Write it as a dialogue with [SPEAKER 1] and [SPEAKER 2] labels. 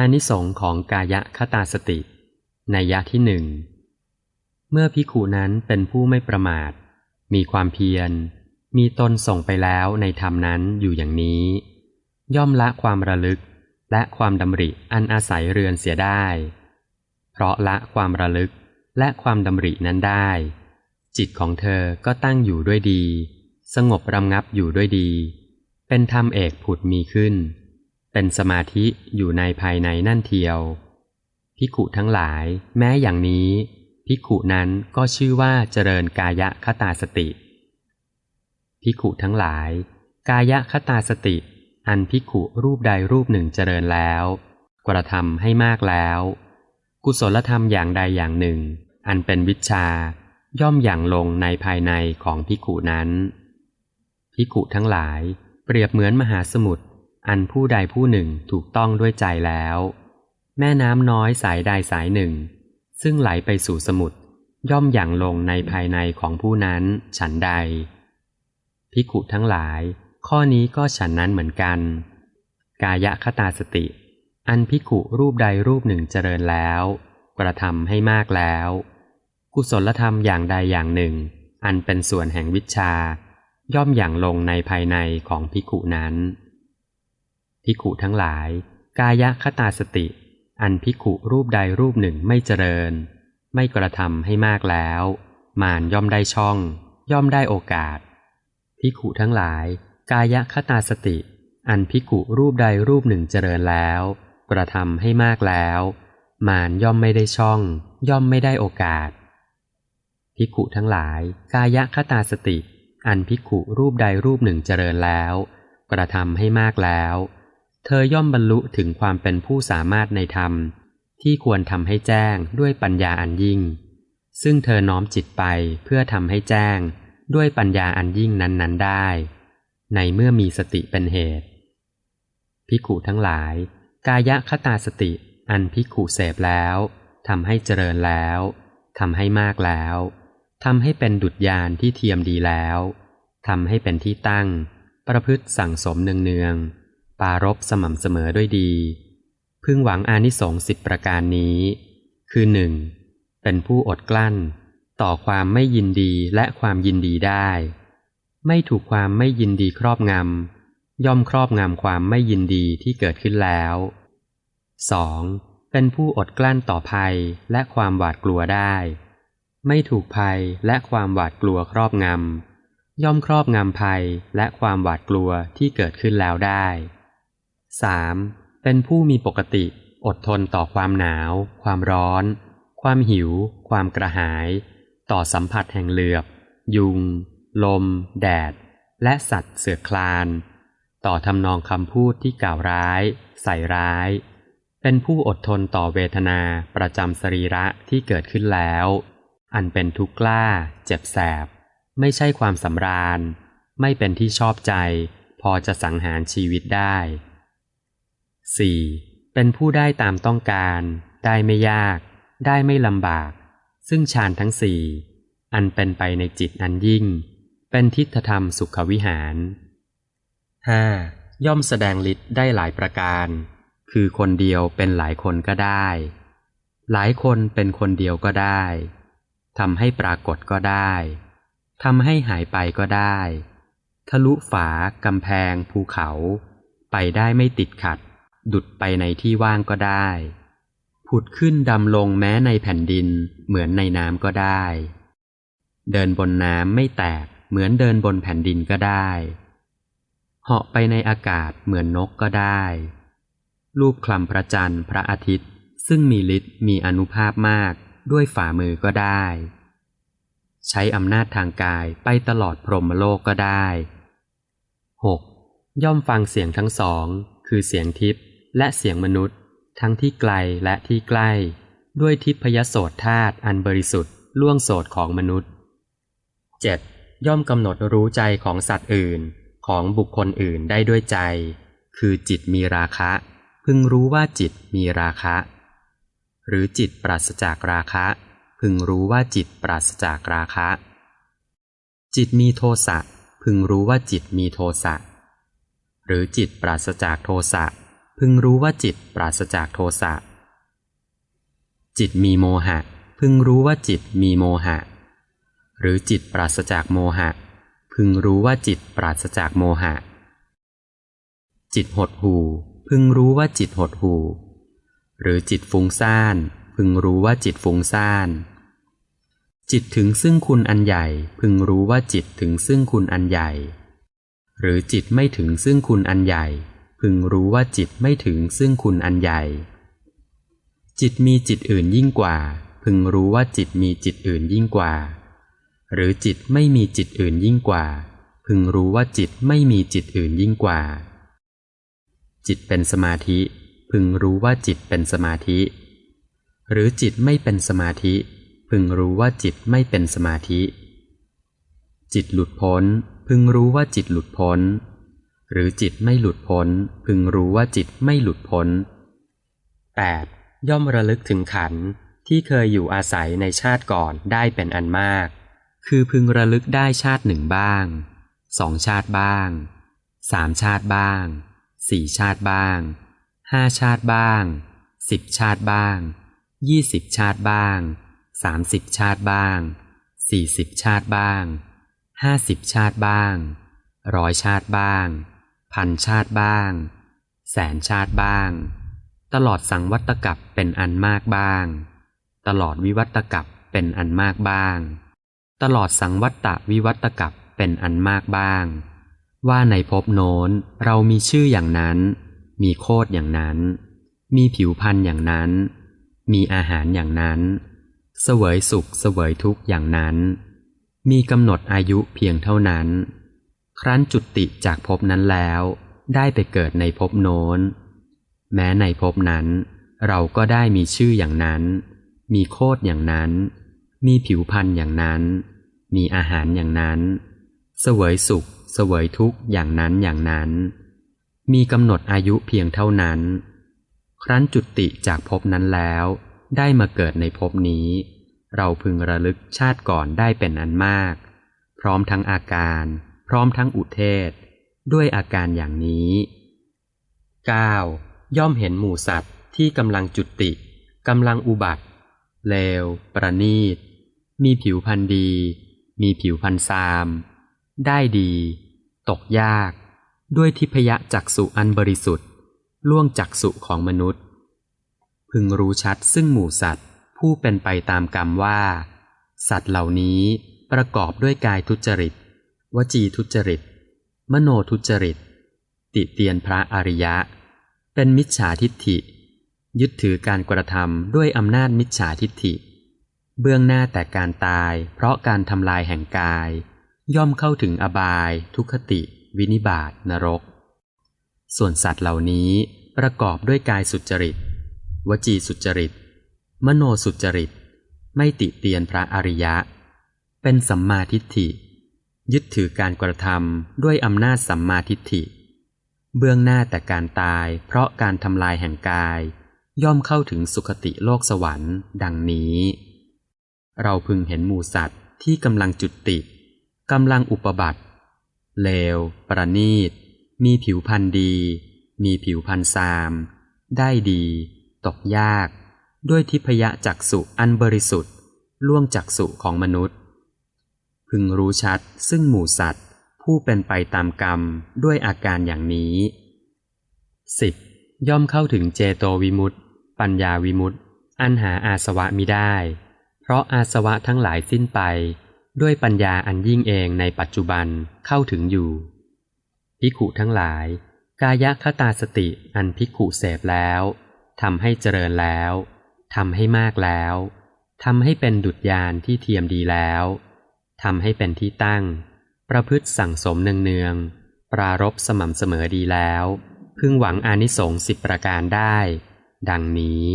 [SPEAKER 1] อานิสงของกายคตาสติ ในยะที่หนึ่ง เมื่อพิขุนั้นเป็นผู้ไม่ประมาท มีความเพียร มีตนส่งไปแล้วในธรรมนั้นอยู่อย่างนี้ ย่อมละความระลึกและความดำริอันอาศัยเรือนเสียได้ เพราะละความระลึกและความดำรินั้นได้ จิตของเธอก็ตั้งอยู่ด้วยดี สงบรำงับอยู่ด้วยดี เป็นธรรมเอกผุดมีขึ้น เป็นสมาธิอยู่ในภายในนั่นเทียว พิขุทั้งหลาย แม้อย่างนี้พิขุนั้นก็ชื่อว่าเจริญกายคตาสติ พิขุทั้งหลาย กายคตาสติ อันพิขุรูปใดรูปหนึ่งเจริญแล้ว กระทำให้มากแล้ว กุศลธรรมอย่างใดอย่างหนึ่ง อันเป็นวิชา ย่อมอย่างลงในภายในของพิขุนั้นพิขุทั้งหลาย เปรียบเหมือนมหาสมุทร อันผู้ใดผู้หนึ่งถูกต้องด้วยใจแล้ว แม่น้ำน้อยสายใดสายหนึ่ง ซึ่งไหลไปสู่สมุทรย่อมอย่างลงในภายในของผู้นั้น ฉันใด พิขุทั้งหลาย ข้อนี้ก็ฉันนั้นเหมือนกัน กายคตาสติ อันพิขุรูปใดรูปหนึ่งเจริญแล้ว กระทำให้มากแล้ว กุศลธรรมอย่างใดอย่างหนึ่ง อันเป็นส่วนแห่งวิชา ย่อมอย่างลงในภายในของพิขุนั้น พิขุทั้งหลาย กายคตาสติ อันพิขุรูปใดรูปหนึ่งไม่เจริญ ไม่กระทำให้มากแล้ว มานย่อมได้ช่อง ย่อมได้โอกาสพิขุทั้งหลาย กายคตาสติ อันพิขุรูปใดรูปหนึ่งเจริญแล้ว กระทำให้มากแล้ว มานย่อมไม่ได้ช่อง ย่อมไม่ได้โอกาสพิขุทั้งหลาย กายคตาสติ อันพิขุรูปใดรูปหนึ่งเจริญแล้ว กระทำให้มากแล้ว เธอย่อมบรรลุถึงความเป็นผู้สามารถในธรรม ที่ควรทำให้แจ้งด้วยปัญญาอันยิ่ง ซึ่งเธอน้อมจิตไปเพื่อทำให้แจ้งด้วยปัญญาอันยิ่งนั้นๆได้ ในเมื่อมีสติเป็นเหตุ พิขุทั้งหลาย กายคตาสติอันพิขุเสพแล้วทำให้เจริญแล้วทำให้มากแล้วทำให้เป็นดุจยานที่เทียมดีแล้วทำให้เป็นที่ตั้ง ประพฤติสั่งสมเนืองๆ ปารบสม่ำเสมอด้วยดี พึงหวังอานิสงส์สิบประการนี้ คือหนึ่งเป็นผู้อดกลั้น ต่อความไม่ยินดีและความยินดีได้ ไม่ถูกความไม่ยินดีครอบงำย่อมครอบงำความไม่ยินดีที่เกิดขึ้นแล้ว 2. เป็นผู้อดกลั้นต่อภัยและความหวาดกลัวได้ ไม่ถูกภัยและความหวาดกลัวครอบงำย่อมครอบงำภัยและความหวาดกลัวที่เกิดขึ้นแล้วได้ 3. เป็นผู้มีปกติ อดทนต่อความหนาว ความร้อน ความหิว ความกระหาย ต่อสัมผัสแห่งเหลือบ ยุง ลม แดด และสัตว์เสือคลาน ต่อทำนองคำพูดที่กล่าวร้าย ใส่ร้าย เป็นผู้อดทนต่อเวทนาประจำสรีระที่เกิดขึ้นแล้ว อันเป็นทุกข์กล้า เจ็บแสบ ไม่ใช่ความสำราญ ไม่เป็นที่ชอบใจ พอจะสังหารชีวิตได้ 4. เป็นผู้ได้ตามต้องการ ได้ไม่ยาก ได้ไม่ลำบาก ซึ่งฌานทั้งสี่อันเป็นไปในจิตอันยิ่ง เป็นทิฏฐธรรมสุขวิหาร 5. ย่อมแสดงฤทธิ์ได้หลายประการ คือคนเดียวเป็นหลายคนก็ได้ หลายคนเป็นคนเดียวก็ได้ทำให้ปรากฏก็ได้ทำให้หายไปก็ได้ ทะลุฝากำแพงภูเขา ไปได้ไม่ติดขัด ดุดไปในที่ว่างก็ได้ ผุดขึ้นดำลงแม้ในแผ่นดิน เหมือนในน้ำก็ได้ เดินบนน้ำไม่แตกเหมือนเดินบนแผ่นดินก็ได้เหาะไปในอากาศเหมือนนกก็ได้ รูปคลำพระจันทร์พระอาทิตย์ ซึ่งมีฤทธิ์มีอนุภาพมากด้วยฝ่ามือก็ได้ ใช้อำนาจทางกายไปตลอดพรหมโลกก็ได้ 6. ย่อมฟังเสียงทั้งสอง คือเสียงทิพย์ และเสียงมนุษย์ ทั้งที่ไกลและที่ใกล้ ด้วยทิพยโสตธาตุอันบริสุทธิ์ล่วงโสตของมนุษย์ 7. ย่อมกำหนดรู้ใจของสัตว์อื่น ของบุคคลอื่นได้ด้วยใจ คือจิตมีราคะ พึงรู้ว่าจิตมีราคะ หรือจิตปราศจากราคะ พึงรู้ว่าจิตปราศจากราคะ จิตมีโทสะพึงรู้ว่าจิตมีโทสะหรือจิตปราศจากโทสะ พึงรู้ว่าจิตปราศจากโทสะ จิตมีโมหะ พึงรู้ว่าจิตมีโมหะ หรือจิตปราศจากโมหะ พึงรู้ว่าจิตปราศจากโมหะ จิตหดหูพึงรู้ว่าจิตหดหูหรือจิตฟุ้งซ่าน พึงรู้ว่าจิตฟุ้งซ่าน จิตถึงซึ่งคุณอันใหญ่ พึงรู้ว่าจิตถึงซึ่งคุณอันใหญ่ หรือจิตไม่ถึงซึ่งคุณอันใหญ่ พึงรู้ว่าจิตไม่ถึงซึ่งคุณอันใหญ่ จิตมีจิตอื่นยิ่งกว่า พึงรู้ว่าจิตมีจิตอื่นยิ่งกว่า หรือจิตไม่มีจิตอื่นยิ่งกว่า พึงรู้ว่าจิตไม่มีจิตอื่นยิ่งกว่า จิตเป็นสมาธิ พึงรู้ว่าจิตเป็นสมาธิ หรือจิตไม่เป็นสมาธิ พึงรู้ว่าจิตไม่เป็นสมาธิ จิตหลุดพ้น พึงรู้ว่าจิตหลุดพ้น หรือจิตไม่หลุดพ้น พึงรู้ว่าจิตไม่หลุดพ้น 8. ย่อมระลึกถึงขันที่เคยอยู่อาศัยในชาติก่อนได้เป็นอันมาก คือพึงระลึกได้ชาติหนึ่งบ้างสองชาติบ้างสามชาติบ้างสี่ชาติบ้างห้าชาติบ้างสิบชาติบ้างยี่สิบชาติบ้างสามสิบชาติบ้างสี่สิบชาติบ้างห้าสิบชาติบ้างร้อยชาติบ้าง พันชาติบ้าง แสนชาติบ้าง ตลอดสังวัตกับเป็นอันมากบ้าง ตลอดวิวัตกับเป็นอันมากบ้าง ตลอดสังวัตตวิวัตกับเป็นอันมากบ้าง ว่าในภพโน้นเรามีชื่ออย่างนั้น มีโคดอย่างนั้น มีผิวพันธ์อย่างนั้น มีอาหารอย่างนั้นเสวยสุขเสวยทุกข์อย่างนั้น มีกำหนดอายุเพียงเท่านั้น ครั้นจุติจากภพนั้นแล้ว ได้ไปเกิดในภพโน้น แม้ในภพนั้น เราก็ได้มีชื่ออย่างนั้น มีโคดอย่างนั้น มีผิวพันธ์อย่างนั้น มีอาหารอย่างนั้น เสวยสุข เสวยทุกข์อย่างนั้นอย่างนั้น มีกำหนดอายุเพียงเท่านั้น ครั้นจุติจากภพนั้นแล้ว ได้มาเกิดในภพนี้ เราพึงระลึกชาติก่อนได้เป็นอันมาก พร้อมทั้งอาการ พร้อมทั้งอุเทศ ด้วยอาการอย่างนี้ 9. ย่อมเห็นหมู่สัตว์ที่กำลังจุติกำลังอุบัติ เลว ประนีต มีผิวพันธ์ดี มีผิวพันธ์ซาม ได้ดี ตกยาก ด้วยทิพยจักสุอันบริสุทธิ์ ล่วงจักสุของมนุษย์ พึงรู้ชัดซึ่งหมู่สัตว์ผู้เป็นไปตามกรรมว่า สัตว์เหล่านี้ประกอบด้วยกายทุจริต วจีทุจริต มโนทุจริต ติเตียนพระอริยะ เป็นมิจฉาทิฏฐิ ยึดถือการกระทำด้วยอำนาจมิจฉาทิฏฐิ เบื้องหน้าแต่การตาย เพราะการทำลายแห่งกาย ย่อมเข้าถึงอบาย ทุคติ วินิบาตนรก ส่วนสัตว์เหล่านี้ประกอบด้วยกายสุจริต วจีสุจริต มโนสุจริต ไม่ติเตียนพระอริยะ เป็นสัมมาทิฏฐิ ยึดถือการกระทำด้วยอำนาจสัมมาทิฏฐิ เบื้องหน้าแต่การตายเพราะการทำลายแห่งกาย ย่อมเข้าถึงสุคติโลกสวรรค์ ดังนี้ เราพึงเห็นหมูสัตว์ที่กำลังจุดติกำลังอุปบัติเลว ประณีต มีผิวพันธ์ดี มีผิวพันธ์ซาม ได้ดี ตกยาก ด้วยทิพยจักสุอันบริสุทธิ์ ล่วงจักสุของมนุษย์ พึงรู้ชัดซึ่งหมู่สัตว์ ผู้เป็นไปตามกรรมด้วยอาการอย่างนี้ 10. ย่อมเข้าถึงเจโตวิมุตติปัญญาวิมุตติอันหาอาสวะมิได้ เพราะอาสวะทั้งหลายสิ้นไป ด้วยปัญญาอันยิ่งเองในปัจจุบันเข้าถึงอยู่พิขุทั้งหลาย กายคตาสติอันพิขุเสพแล้วทำให้เจริญแล้วทำให้มากแล้วทำให้เป็นดุจยานที่เทียมดีแล้ว ทำให้เป็นที่ตั้ง ประพฤติสั่งสมเนืองๆ ปรารบสม่ำเสมอดีแล้ว พึงหวังอานิสงส์สิบประการได้ ดังนี้